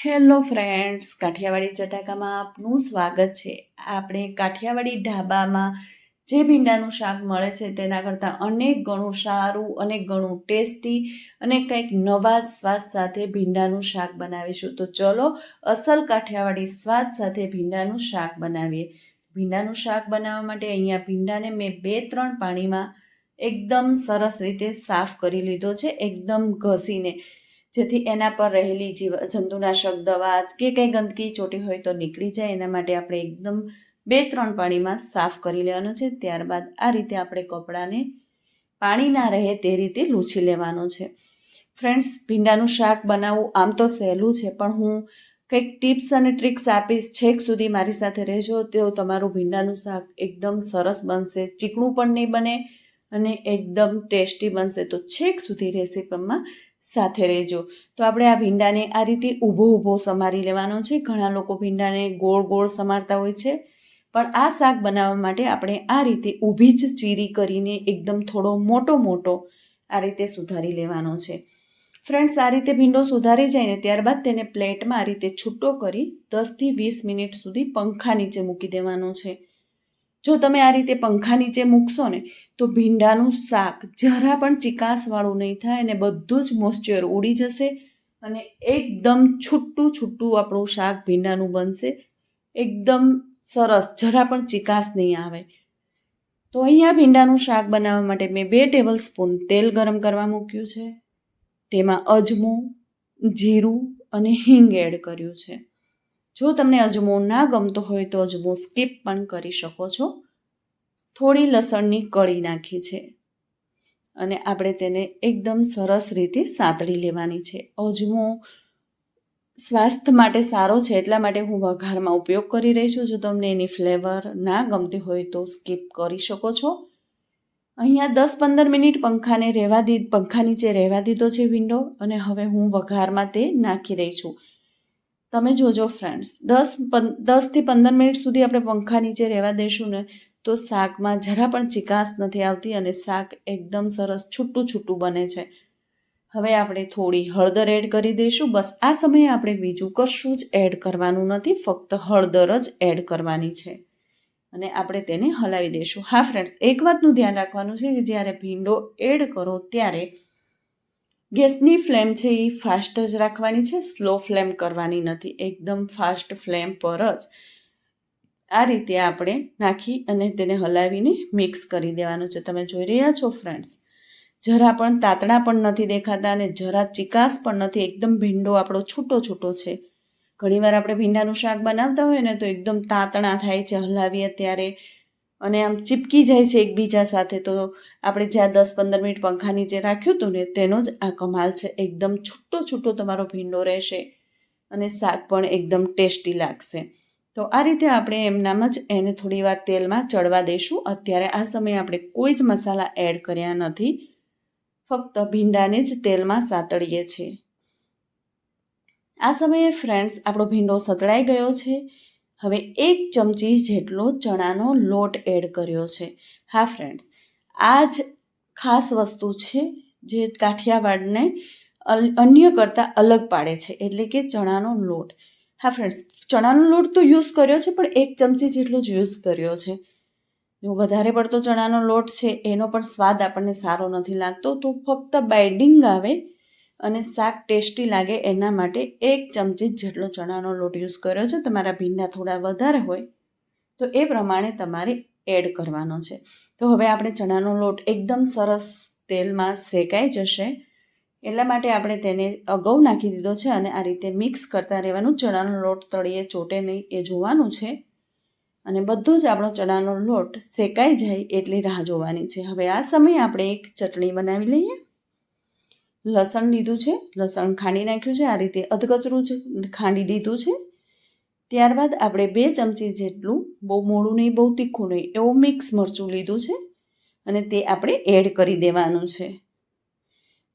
Hello friends, Kathiawadi ચટાકામાં આપનું સ્વાગત છે. આપણે કાઠિયાવાડી ઢાબામાં જે ભીંડાનું શાક મળે છે તેના કરતાં અનેક ગણું સારું અનેક ગણું ટેસ્ટી અને કંઈક નવા સ્વાદ સાથે ભીંડાનું શાક બનાવીશું. તો ચલો અસલ કાઠિયાવાડી સ્વાદ સાથે ભીંડાનું શાક બનાવીએ. ભીંડાનું શાક બનાવવા માટે અહીંયા ભીંડાને મેં બે ત્રણ પાણીમાં એકદમ સરસ રીતે સાફ કરી લીધો છે, એકદમ ઘસીને. જેથી એના પર રહેલી જીવ, જંતુનાશક દવા કે કંઈ ગંદકી ચોટી હોય તો નીકળી જાય. એના માટે આપણે એકદમ બે ત્રણ પાણીમાં સાફ કરી લેવાનું છે. ત્યારબાદ આ રીતે આપણે કપડાને પાણી ના રહે તે રીતે લૂછી લેવાનું છે. ફ્રેન્ડ્સ, ભીંડાનું શાક બનાવવું આમ તો સહેલું છે, પણ હું કંઈક ટિપ્સ અને ટ્રિક્સ આપીશ. છેક સુધી મારી સાથે રહેજો તો તમારું ભીંડાનું શાક એકદમ સરસ બનશે. ચીકણું પણ નહીં બને અને એકદમ ટેસ્ટી બનશે. તો છેક સુધી રેસીપીમાં સાથે રહેજો. તો આપણે આ ભીંડાને આ રીતે ઊભો ઊભો સમારી લેવાનો છે. ઘણા લોકો ભીંડાને ગોળ ગોળ સમારતા હોય છે. પણ આ શાક બનાવવા માટે આપણે આ રીતે ઊભી જ ચીરી કરીને એકદમ થોડો મોટો મોટો આ રીતે સુધારી લેવાનો છે. ફ્રેન્ડ્સ, આ રીતે ભીંડો સુધારી જાય ને ત્યારબાદ તેને પ્લેટમાં આ રીતે છૂટો કરી દસથી વીસ મિનિટ સુધી પંખા નીચે મૂકી દેવાનો છે. જો તમે આ રીતે પંખા નીચે મૂકશો ને, તો ભીંડાનું શાક જરા પણ ચિકાસવાળું નહીં થાય અને બધું જ મોઇશ્ચર ઉડી જશે અને એકદમ છૂટું છૂટું આપણું શાક ભીંડાનું બનશે. એકદમ સરસ, જરા પણ ચિકાસ નહીં આવે. તો અહીંયા ભીંડાનું શાક બનાવવા માટે મેં બે ટેબલ સ્પૂન તેલ ગરમ કરવા મૂક્યું છે. તેમાં અજમો, જીરું અને હિંગ એડ કર્યું છે. જો તમને અજમો ના ગમતો હોય તો અજમો સ્કીપ પણ કરી શકો છો. થોડી લસણની કળી નાખી છે. અને આપણે તેને એકદમ સરસ રીતે સાંતળી લેવાની છે. અજમો સ્વાસ્થ્ય માટે સારો છે, એટલા માટે હું વઘારમાં ઉપયોગ કરી રહી છું. જો તમને એની ફ્લેવર ના ગમતી હોય તો સ્કીપ કરી શકો છો. અહીંયા દસ પંદર મિનિટ પંખાને રહેવા દી, પંખા નીચે રહેવા દીધો છે વિન્ડો અને હવે હું વઘારમાં તે નાખી રહી છું. તમે જોજો ફ્રેન્ડ્સ દસ દસથી પંદર મિનિટ સુધી આપણે પંખા નીચે રહેવા દઈશું ને, તો શાકમાં જરા પણ ચિકાસ નથી આવતી અને શાક એકદમ સરસ છૂટું છૂટું બને છે. હવે આપણે થોડી હળદર એડ કરી દઈશું. બસ આ સમયે આપણે બીજું કશું જ એડ કરવાનું નથી, ફક્ત હળદર જ એડ કરવાની છે. અને આપણે તેને હલાવી દઈશું હા ફ્રેન્ડ્સ એક વાતનું ધ્યાન રાખવાનું છે કે જ્યારે ભીંડો એડ કરો ત્યારે ગેસની ફ્લેમ છે એ ફાસ્ટ જ રાખવાની છે, સ્લો ફ્લેમ કરવાની નથી, એકદમ ફાસ્ટ ફ્લેમ પર જ આ રીતે આપણે નાખી અને તેને હલાવીને મિક્સ કરી દેવાનું છે. તમે જોઈ રહ્યા છો ફ્રેન્ડ્સ, જરા પણ તાતણા પણ નથી દેખાતા અને જરા ચિકાસ પણ નથી, એકદમ ભીંડો આપણો છૂટો છૂટો છે. ઘણીવાર આપણે ભીંડાનું શાક બનાવતા હોય ને તો એકદમ તાતણા થાય છે, હલાવીએ ત્યારે અને આમ ચીપકી જાય છે એકબીજા સાથે, તો આપણે જ્યાં દસ પંદર મિનિટ પંખા નીચે રાખ્યું હતું ને, તેનો જ આ કમાલ છે. એકદમ છૂટો છૂટો તમારો ભીંડો રહેશે અને શાક પણ એકદમ ટેસ્ટી લાગશે. તો આ રીતે આપણે એમનામ જ એને થોડીવાર તેલમાં ચડવા દઈશું. અત્યારે આ સમયે આપણે કોઈ જ મસાલા એડ કર્યા નથી. ફક્ત ભીંડાને જ તેલમાં સાતળીએ છીએ. આ સમયે ફ્રેન્ડ્સ આપણો ભીંડો સતળાઈ ગયો છે. હવે એક ચમચી જેટલો ચણાનો લોટ એડ કર્યો છે. હા ફ્રેન્ડ્સ આ જ ખાસ વસ્તુ છે જે કાઠિયાવાડને અન્ય કરતાં અલગ પાડે છે, એટલે કે ચણાનો લોટ. હા ફ્રેન્ડ્સ ચણાનો લોટ તો યુઝ કર્યો છે, પણ એક ચમચી જેટલો જ યુઝ કર્યો છે. જો વધારે પડતો ચણાનો લોટ છે, એનો પણ સ્વાદ આપણને સારો નથી લાગતો, તો ફક્ત બાઇડિંગ આવે અને શાક ટેસ્ટી લાગે એના માટે એક ચમચી જેટલો ચણાનો લોટ યુઝ કર્યો છે. તમારા ભીંડા થોડા વધારે હોય તો એ પ્રમાણે તમારે એડ કરવાનો છે. તો હવે આપણે ચણાનો લોટ એકદમ સરસ તેલમાં શેકાઈ જશે. એટલા માટે આપણે તેને અગાઉ નાખી દીધો છે અને આ રીતે મિક્સ કરતા રહેવાનું. ચણાનો લોટ તળીએ, ચોટે નહીં, એ જોવાનું છે. અને બધો જ આપણો ચણાનો લોટ શેકાઈ જાય એટલી રાહ જોવાની છે. હવે આ સમયે આપણે એક ચટણી બનાવી લઈએ. લસણ લીધું છે, લસણ ખાંડી નાખ્યું છે, આ રીતે અધકચરું જ ખાંડી લીધું છે. ત્યારબાદ આપણે બે ચમચી જેટલું બહુ મોડું નહીં, બહુ તીખું નહીં, એવું મિક્સ મરચું લીધું છે અને તે આપણે એડ કરી દેવાનું છે.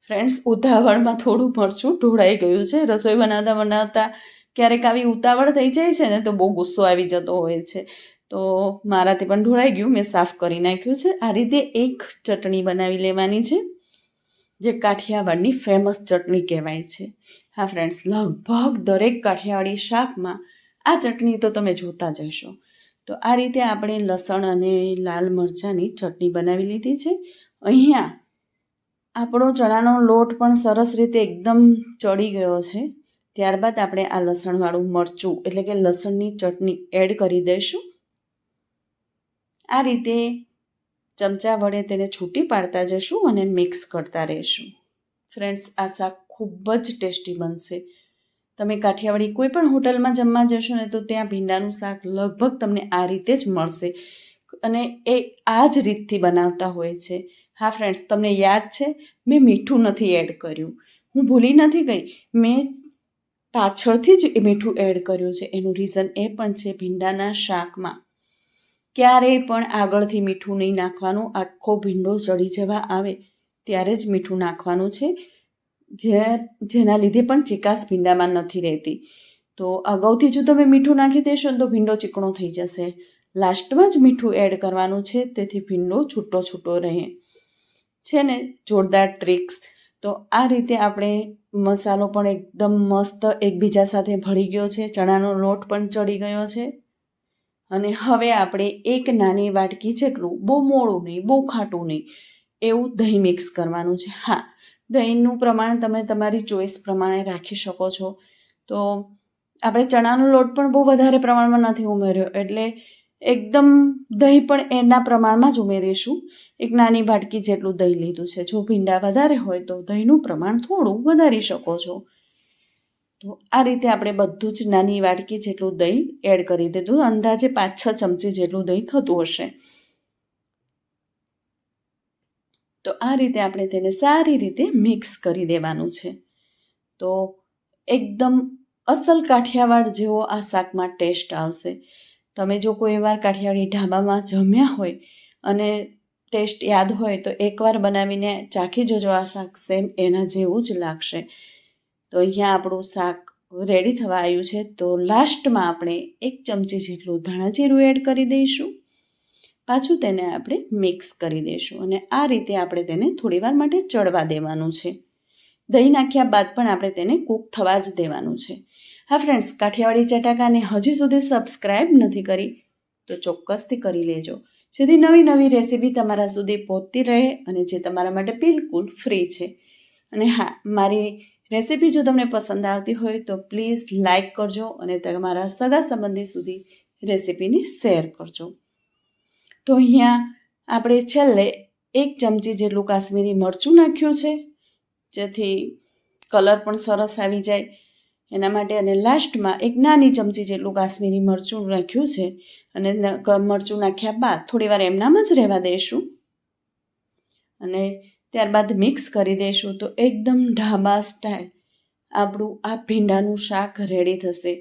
ફ્રેન્ડ્સ, ઉતાવળમાં થોડું મરચું ઢોળાઈ ગયું છે. રસોઈ બનાવતા બનાવતા ક્યારેક આવી ઉતાવળ થઈ જાય છે ને તો બહુ ગુસ્સો આવી જતો હોય છે. તો મારાથી પણ ઢોળાઈ ગયું, મેં સાફ કરી નાખ્યું છે. આ રીતે એક ચટણી બનાવી લેવાની છે. જે કાઠિયાવાડની ફેમસ ચટણી કહેવાય છે. હા ફ્રેન્ડ્સ લગભગ દરેક કાઠિયાવાડી શાકમાં આ ચટણી તો તમે જોતા જ હશો. તો આ રીતે આપણે લસણ અને લાલ મરચાંની ચટણી બનાવી લીધી છે. અહીંયા આપણો ચણાનો લોટ પણ સરસ રીતે એકદમ ચડી ગયો છે. ત્યારબાદ આપણે આ લસણવાળું મરચું, એટલે કે લસણની ચટણી એડ કરી દઈશું. આ રીતે ચમચા વડે તેને છૂટી પાડતા જશું અને મિક્સ કરતા રહીશું. ફ્રેન્ડ્સ આ શાક ખૂબ જ ટેસ્ટી બનશે. તમે કાઠિયાવાડી કોઈ પણ હોટલમાં જમવા જશો ને તો ત્યાં ભીંડાનું શાક લગભગ તમને આ રીતે જ મળશે અને એ આ જ રીતથી બનાવતા હોય છે. હા, ફ્રેન્ડ્સ, તમને યાદ છે? મેં મીઠું નથી એડ કર્યું. હું ભૂલી નથી ગઈ. મેં પાછળથી જ એ મીઠું એડ કર્યું છે. એનું રીઝન એ પણ છે ભીંડાના શાકમાં. ક્યારેય પણ આગળથી મીઠું નહીં નાખવાનું આખો ભીંડો ચડી જવા આવે, ત્યારે જ મીઠું નાખવાનું છે, જે, જેના લીધે પણ ચિકાસ ભીંડામાં નથી રહેતી. તો અગાઉથી જો તમે મીઠું નાખી દેશો તો ભીંડો ચીકણો થઈ જશે. લાસ્ટમાં જ મીઠું એડ કરવાનું છે, તેથી ભીંડો છૂટો છૂટો રહે. છે ને, જોરદાર ટ્રિક્સ. તો આ રીતે આપણે મસાલો પણ એકદમ મસ્ત એકબીજા સાથે ભળી ગયો છે, ચણાનો લોટ પણ ચડી ગયો છે. અને હવે આપણે એક નાની વાટકી જેટલું, બહુ મોડું નહીં, બહુ ખાટું નહીં, એવું દહીં મિક્સ કરવાનું છે. હા, દહીંનું પ્રમાણ તમે તમારી ચોઈસ પ્રમાણે રાખી શકો છો. તો આપણે ચણાનો લોટ પણ બહુ વધારે પ્રમાણમાં નથી ઉમેર્યો, એટલે એકદમ દહીં પણ એના પ્રમાણમાં જ ઉમેરીશું. એક નાની વાટકી જેટલું દહીં લીધું છે. જો ભીંડા વધારે હોય તો દહીંનું પ્રમાણ થોડું વધારી શકો છો. તો આ રીતે આપણે બધું જ નાની વાટકી જેટલું દહીં એડ કરી દીધું. અંદાજે પાંચ છ ચમચી જેટલું દહીં થતું હશે. તો આ રીતે આપણે તેને સારી રીતે મિક્સ કરી દેવાનું છે. તો એકદમ અસલ કાઠિયાવાડ જેવો આ શાકમાં ટેસ્ટ આવશે. તમે જો કોઈ વાર કાઠિયાવાડી ઢાબામાં જમ્યા હોય અને ટેસ્ટ યાદ હોય તો એકવાર બનાવીને ચાખી જોજો આ શાક સેમ એના જેવું જ લાગશે. તો અહીંયા આપણું શાક રેડી થવા આવ્યું છે. તો લાસ્ટમાં આપણે એક ચમચી જેટલું ધાણા જીરું એડ કરી દઈશું. પાછું તેને આપણે મિક્સ કરી દઈશું અને આ રીતે આપણે તેને થોડીવાર માટે ચડવા દેવાનું છે. દહીં નાખ્યા બાદ પણ આપણે તેને કૂક થવા જ દેવાનું છે. હા ફ્રેન્ડ્સ કાઠિયાવાડી ચટાકાને હજી સુધી સબસ્ક્રાઈબ નથી કરી તો ચોક્કસથી કરી લેજો. જેથી નવી નવી રેસીપી તમારા સુધી પહોંચતી રહે અને જે તમારા માટે બિલકુલ ફ્રી છે. અને હા, મારી રેસીપી જો તમને પસંદ આવતી હોય તો પ્લીઝ લાઇક કરજો અને તમારા સગા સંબંધી સુધી રેસીપીને શેર કરજો. તો અહીંયા આપણે છેલ્લે એક ચમચી જેટલું કાશ્મીરી મરચું નાખ્યું છે, જેથી કલર પણ સરસ આવી જાય. એના માટે અને લાસ્ટમાં એક નાની ચમચી જેટલું કાશ્મીરી મરચું નાખ્યું છે, અને મરચું નાખ્યા બાદ થોડીવાર એમનામ જ રહેવા દઈશું અને ત્યારબાદ મિક્સ કરી દેશું તો એકદમ ઢાબા સ્ટાઇલ આપણું આ ભીંડાનું શાક રેડી થશે.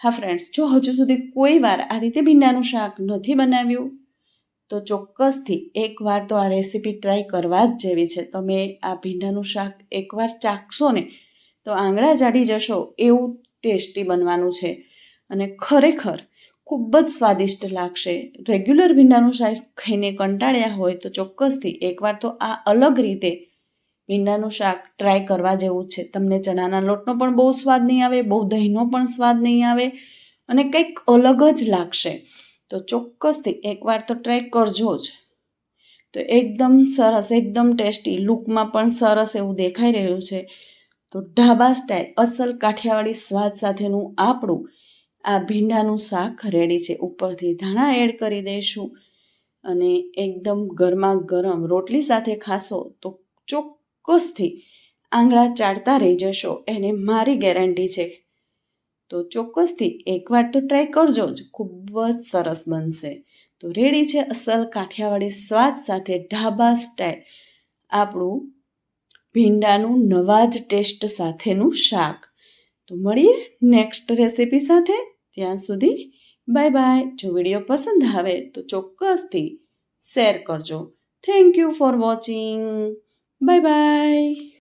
હા ફ્રેન્ડ્સ જો હજુ સુધી કોઈ વાર આ રીતે ભીંડાનું શાક નથી બનાવ્યું, તો ચોક્કસથી એકવાર તો આ રેસીપી ટ્રાય કરવા જ જેવી છે. તમે આ ભીંડાનું શાક એકવાર ચાખશો ને, તો આંગળા જાડી જશો એવું ટેસ્ટી બનવાનું છે. અને ખરેખર ખૂબ જ સ્વાદિષ્ટ લાગશે. રેગ્યુલર ભીંડાનું શાક ખાઈને કંટાળ્યા હોય તો ચોક્કસથી એકવાર તો આ અલગ રીતે ભીંડાનું શાક ટ્રાય કરવા જેવું છે. તમને ચણાના લોટનો પણ બહુ સ્વાદ નહીં આવે, બહુ દહીંનો પણ સ્વાદ નહીં આવે અને કંઈક અલગ જ લાગશે. તો ચોક્કસથી એકવાર તો ટ્રાય કરજો જ. તો એકદમ સરસ, એકદમ ટેસ્ટી લુકમાં પણ સરસ એવું દેખાઈ રહ્યું છે. તો ઢાબા સ્ટાઇલ અસલ કાઠિયાવાડી સ્વાદ સાથેનું આપણું આ ભીંડાનું શાક રેડી છે. ઉપરથી ધાણા એડ કરી દઈશું અને એકદમ ગરમા ગરમ રોટલી સાથે ખાશો તો ચોક્કસથી આંગળા ચાટતા રહી જશો. એને મારી ગેરંટી છે. તો ચોક્કસથી એકવાર તો ટ્રાય કરજો જ. ખૂબ જ સરસ બનશે. તો રેડી છે અસલ કાઠિયાવાડી સ્વાદ સાથે ઢાબા સ્ટાઇલ. આપણું ભીંડાનું નવા જ ટેસ્ટ સાથેનું શાક. તો મળીએ નેક્સ્ટ રેસીપી સાથે. ત્યાં સુધી બાય બાય. જો વીડિયો પસંદ આવે તો ચોક્કસથી શેર કરજો. Thank you for watching bye bye.